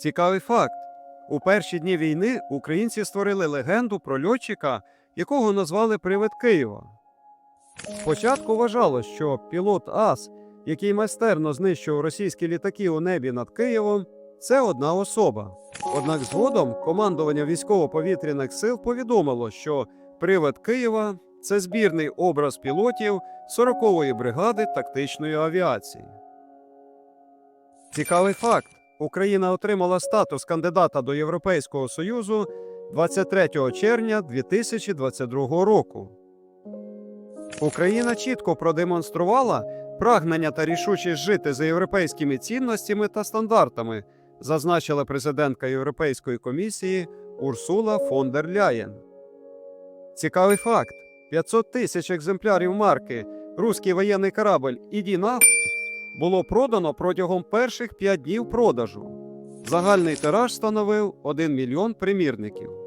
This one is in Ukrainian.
Цікавий факт: у перші дні війни українці створили легенду про льотчика, якого назвали Привид Києва. Спочатку вважалось, що пілот Ас, який майстерно знищував російські літаки у небі над Києвом, це одна особа. Однак згодом командування військово-повітряних сил повідомило, що привид Києва це збірний образ пілотів 40-ї бригади тактичної авіації. Цікавий факт: Україна отримала статус кандидата до Європейського Союзу 23 червня 2022 року. Україна чітко продемонструвала прагнення та рішучість жити за європейськими цінностями та стандартами, зазначила президентка Європейської комісії Урсула фон дер Ляєн. Цікавий факт: 500 тисяч екземплярів марки Руський воєнний корабль «Іді нахуй» було продано протягом перших 5 днів продажу. Загальний тираж становив 1 мільйон примірників.